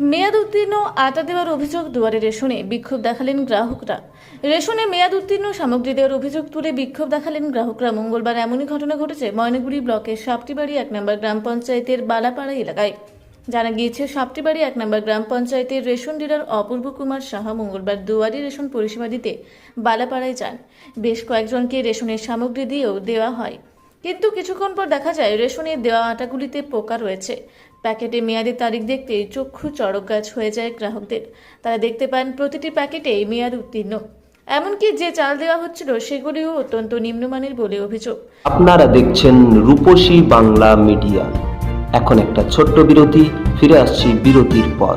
মেয়াদ উত্তীর্ণ আটা দেওয়ার অভিযোগ দুয়ারে রেশনে বিক্ষোভ দেখালেন গ্রাহকরা। রেশনে মেয়াদ উত্তীর্ণ সামগ্রী দেওয়ার অভিযোগ তুলে বিক্ষোভ দেখালেন গ্রাহকরা। মঙ্গলবার এমনই ঘটনা ঘটেছে ময়নাগুড়ি ব্লকের সাপটিবাড়ি এক নম্বর গ্রাম পঞ্চায়েতের বালাপাড়া এলাকায়। জানা গিয়েছে, সাপটিবাড়ি এক নম্বর গ্রাম পঞ্চায়েতের রেশন ডিলার অপূর্ব কুমার সাহা মঙ্গলবার দুয়ারি রেশন পরিষেবা দিতে বালাপাড়ায় যান। বেশ কয়েকজনকে রেশনের সামগ্রী দিয়েও দেওয়া হয়। কিন্তু কিছুক্ষণ পর দেখা যায় রেশনের দেওয়া আটাগুলিতে পোকা রয়েছে। প্যাকেটে মেয়াদের তারিখ দেখতে চক্ষু চড়ক গাছ হয়ে যায় গ্রাহকদের। তারা দেখতে পান প্রতিটি প্যাকেটে মেয়াদ উত্তীর্ণ। এমনকি যে চাল দেওয়া হচ্ছিল সেগুলিও অত্যন্ত নিম্নমানের বলে অভিযোগ। আপনারা দেখছেন রূপসী বাংলা মিডিয়া। এখন একটা ছোট্ট বিরতি, ফিরে আসছি বিরতির পর।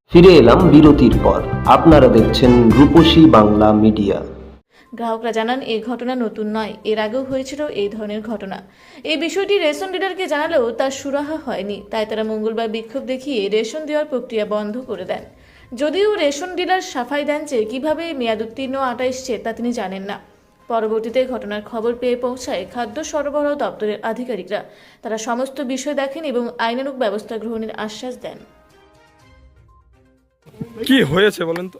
ফিরে এলাম বিরতির পর। আপনারা দেখছেন রূপসী বাংলা মিডিয়া। গ্রাহকরা জানান এই ঘটনা নতুন নয়, এর আগেও হয়েছিল এই ধরনের ঘটনা। এই বিষয়টি রেশন ডিলারকে জানালেও তার সুরাহা হয়নি, তাই তারা মঙ্গলবার বিক্ষোভ দেখিয়ে রেশন দেওয়ার প্রক্রিয়া বন্ধ করে দেন। যদিও রেশন ডিলার সাফাই দেন যে কীভাবে মেয়াদ উত্তীর্ণ আটা এসছে তা তিনি জানেন না। পরবর্তীতে ঘটনার খবর পেয়ে পৌঁছায় খাদ্য সরবরাহ দপ্তরের আধিকারিকরা। তারা সমস্ত বিষয় দেখেন এবং আইনানুগ ব্যবস্থা গ্রহণের আশ্বাস দেন। কি হয়েছে বলেন তো?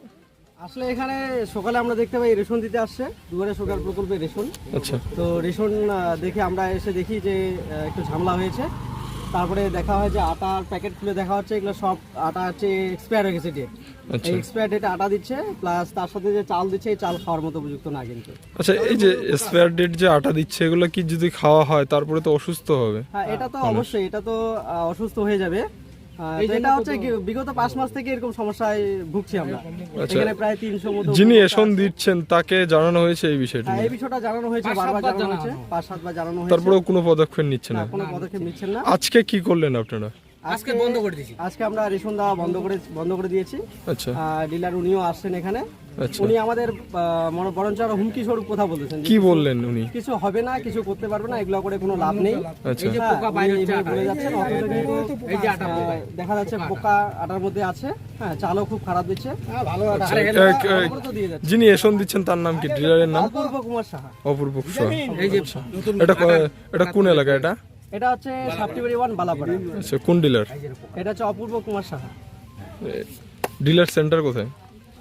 আসলে এখানে সকালে আমরা দেখতে পাই রেশন দিতে আসছে। দুয়ারে সরকার প্রকল্পে রেশন। আচ্ছা। তো রেশন দেখে আমরা এসে দেখি যে একটু ঝামেলা হয়েছে। তারপরে দেখা হয় যে আটার প্যাকেট খুলে দেখা হচ্ছে এগুলো সব আটা হচ্ছে এক্সপায়ার হয়ে গেছে ডেট আচ্ছা। এক্সপায়ার ডেটে আটা দিচ্ছে প্লাস তার সাথে যে চাল দিচ্ছে এই চাল খাওয়ার মতো উপযুক্ত না কিন্তু। আচ্ছা এই যে স্পেয়ার ডেট যে আটা দিচ্ছে এগুলো কি যদি খাওয়া হয় তারপরে তো অসুস্থ হবে? হ্যাঁ এটা তো অবশ্যই এটা তো অসুস্থ হয়ে যাবে। এটা হচ্ছে বিগত পাঁচ মাস থেকে এরকম সমস্যায় ভুগছি আমরা। আচ্ছা। এখানে প্রায় তিনশো মতো যিনি এসন দিচ্ছেন তাকে জানানো হয়েছে এই বিষয়টি হ্যাঁ, এই বিষয়টা জানানো হয়েছে বারবার জানানো হয়েছে পাঁচ সাতবার জানানো হয়েছে। তারপরেও কোনো পদক্ষেপ নিচ্ছে না না, কোনো পদক্ষেপ নিচ্ছেন না। আজকে কি করলেন আপনারা? আজকে বন্ধ করে দিয়েছি। আজকে আমরা রেশন দেওয়া বন্ধ করে বন্ধ করে দিয়েছি। আচ্ছা। ডিলার উনিও আসছেন এখানে। আচ্ছা। উনি আমাদের আহ, বরঞ্চ আরও হুমকি স্বরূপ কথা বলেছেন। কি বললেন উনি? কিছু হবে না কিছু করতে পারবে না এগুলো করে কোনো লাভ নেই। আচ্ছা। হ্যাঁ, আহ, দেখা যাচ্ছে পোকা। আটার মধ্যে আছে। হ্যাঁ চালও খুব খারাপ দিচ্ছে। আচ্ছা, দিয়ে যাচ্ছে। যিনি এসন দিচ্ছেন তার নাম কি? ডিলারের নাম? অপূর্ব কুমার সাহা। অপূর্ব সাহা। আচ্ছা। এটা এটা কোন এলাকা এটা? এটা হচ্ছে সাপ্টিবাড়ি ওয়ান বালাপাড়া। আচ্ছা কোন ডিলার? এটা হচ্ছে অপূর্ব কুমার সাহা। ডিলার সেন্টার কোথায়?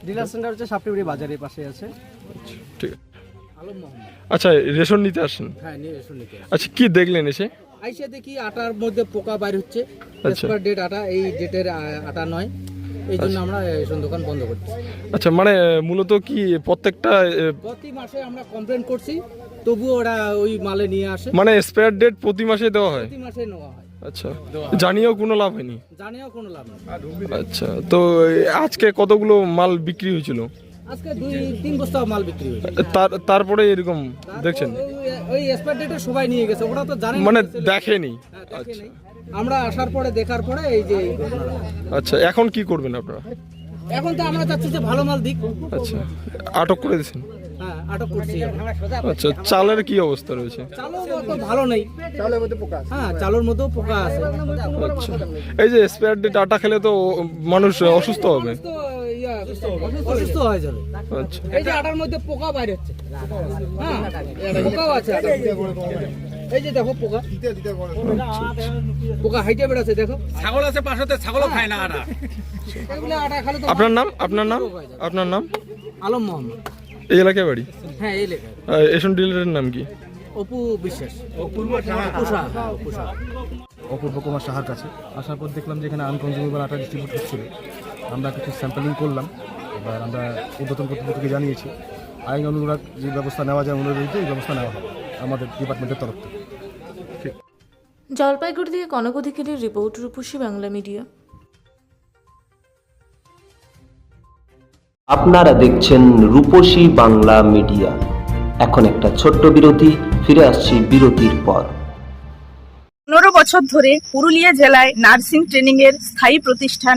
ডিলার সেন্টার হচ্ছে সাপ্টিবাড়ি বাজারের পাশে আছে। ঠিক আছে। আচ্ছা রেশন নিতে আসেন? হ্যাঁ নিয়ে রেশন নিতে আচ্ছা কি দেখলেন এসে? আইসা দেখি আটার মধ্যে পোকা বাইর হচ্ছে। আচ্ছা। এক্সপায়ার ডেট আটা এই ডেটের আটা নয়। এই জন্য আমরা রেশন দোকান বন্ধ করছি। আচ্ছা মানে মূলত কি প্রত্যেকটা প্রতি মাসে আমরা কমপ্লেন করছি তবুও ওরা ওই মালে নিয়ে আসে। মানে স্পেয়ার ডেট প্রতি মাসে দেওয়া হয়? প্রতি মাসে নেওয়া হয়। আচ্ছা জানিয়েও কোনো লাভ হয়নি? জানেও কোনো লাভ নেই। আচ্ছা তো আজকে কতগুলো মাল বিক্রি হয়েছিল? আজকে দুই তিন বস্তা মাল বিক্রি হয়েছে। তার তারপরে এরকম দেখছেন? ওই- ওই এক্সপায়ার ডেটে সবাই নিয়ে গেছে ওরা তো জানে মানে দেখেনি। হ্যাঁ, দেখে নেই। আমরা আসার পরে দেখার পরে এই যে আচ্ছা এখন কি করবেন আপনারা? এখন তো আমরা চাচ্ছি যে ভালো মাল দিক। আচ্ছা আটক করে দিয়েছেন? হ্যাঁ আটক করছি। আচ্ছা চালের কি অবস্থা রয়েছে? চালও ভালো নেই। চালের মধ্যে পোকা হ্যাঁ চালের মধ্যেও পোকা আছে। আচ্ছা এই যে স্পেয়ার ডেট আটা খেলে তো মানুষ অসুস্থ হবে। অসুস্থ হয়ে যাবে। আচ্ছা। এই যে আটার মধ্যে পোকা বাইরে হচ্ছে। হ্যাঁ পোকাও আছে। এই যে দেখো পোকা। পোকা হাইটে বেড়াচ্ছে দেখো। ছাগল আছে পাশতে ছাগলও খায় না আটা আটা খালে তো আপনার নাম? আপনার নাম? আপনার নাম? আলম মোহাম্মদ। এই এলাকায় বাড়ি? হ্যাঁ এই এসন ডিলারের নাম কি? অপু বিশ্বাস। অপূর্ব পুষা অপূর্ব কুমার সাহার কাছে। আসার পর দেখলাম যে এখানে আনকনজিউমেবল আটা ডিস্ট্রিবিউট হচ্ছিল। আমরা কিছু স্যাম্পলিং করলাম। এবার আমরা উদ্বোধন কর্তৃপক্ষকে জানিয়েছি। আইন অনুরাগ যে ব্যবস্থা নেওয়া যায় অনুযায়ী এই ব্যবস্থা নেওয়া হবে আমাদের ডিপার্টমেন্টের তরফ থেকে। জলপাইগুড়ি থেকে কনক অধিকারীর রিপোর্ট রূপসী বাংলা মিডিয়া। আপনারা দেখছেন রূপসী বাংলা মিডিয়া। এখন একটা ছোট্ট বিরতি ফিরে আসছি বিরতির পর। পনেরো বছর ধরে পুরুলিয়া জেলায় নার্সিং ট্রেনিং এর স্থায়ী প্রতিষ্ঠান